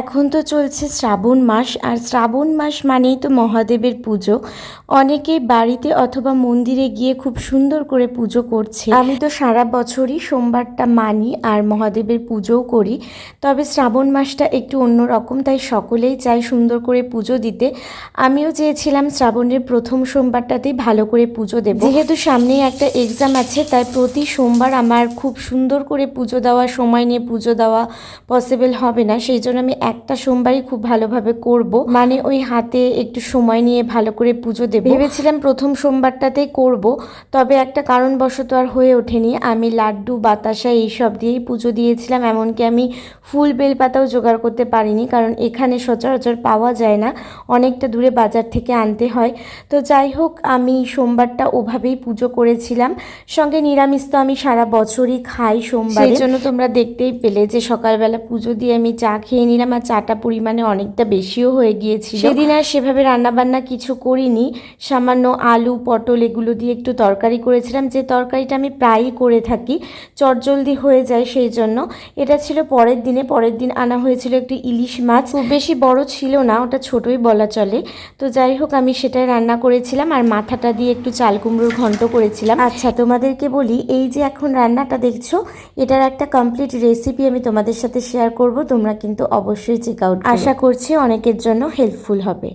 এখন তো চলছে শ্রাবণ মাস, আর শ্রাবণ মাস মানেই তো মহাদেবের পুজো। অনেকেই বাড়িতে অথবা মন্দিরে গিয়ে খুব সুন্দর করে পুজো করছে। আমি তো সারা বছরই সোমবারটা মানি আর মহাদেবের পুজোও করি। তবে শ্রাবণ মাসটা একটু অন্যরকম তাই সকলেই চাই সুন্দর করে পুজো দিতে। আমিও চেয়েছিলাম শ্রাবণের প্রথম সোমবারটাতেই ভালো করে পুজো দেব। যেহেতু সামনেই একটা এক্সাম আছে, তাই প্রতি সোমবার আমার খুব সুন্দর করে পুজো দেওয়া, সময় নিয়ে পুজো দেওয়া পসিবল হবে না। সেই জন্য আমি একটা সোমবারই খুব ভালোভাবে করব। মানে ওই হাতে একটু সময় নিয়ে ভালো করে পুজো দেব। ভেবেছিলাম প্রথম সোমবারটাতেই করব, তবে একটা কারণবশত আর হয়ে ওঠেনি। আমি লাড্ডু, বাতাসা এইসব দিয়েই পুজো দিয়েছিলাম, এমনকি আমি ফুল বেলপাতাও জোগাড় করতে পারিনি, কারণ এখানে সচরাচর পাওয়া যায় না, অনেকটা দূরে বাজার থেকে আনতে হয়। তো যাই হোক, আমি সোমবারটা ওভাবেই পুজো করেছিলাম। সঙ্গে নিরামিষ তো আমি সারা বছরই খাই সোমবার। জন্য তোমরা দেখতেই পেলে যে সকালবেলা পুজো দিয়ে আমি চা খেয়ে নিলাম। আর চাটা পরিমাণে অনেকটা বেশিও হয়ে গিয়েছিল। সেদিন আর সেভাবে রান্নাবান্না কিছু করিনি। সামান্য আলু পটল এগুলো দিয়ে একটু তরকারি করেছিলাম। যে তরকারিটা আমি প্রায়ই করে থাকি চটজলদি হয়ে যায় সেই জন্য। এটা ছিল পরের দিনে। পরের দিন আনা হয়েছিল একটি ইলিশ মাছ। খুব বেশি বড় ছিল না ওটা ছোটই বলা চলে। তো যাই হোক আমি সেটাই রান্না করেছিলাম আর মাথাটা দিয়ে একটু চাল কুমড়োর ঘন্ট করেছিলাম। আচ্ছা। তোমাদেরকে বলি এই যে এখন রান্নাটা দেখছ এটার একটা কমপ্লিট রেসিপি আমি তোমাদের সাথে শেয়ার করব। তোমরা কিন্তু অবশ্যই চেক আউট আশা করছি অনেকের জন্য হেল্পফুল হবে।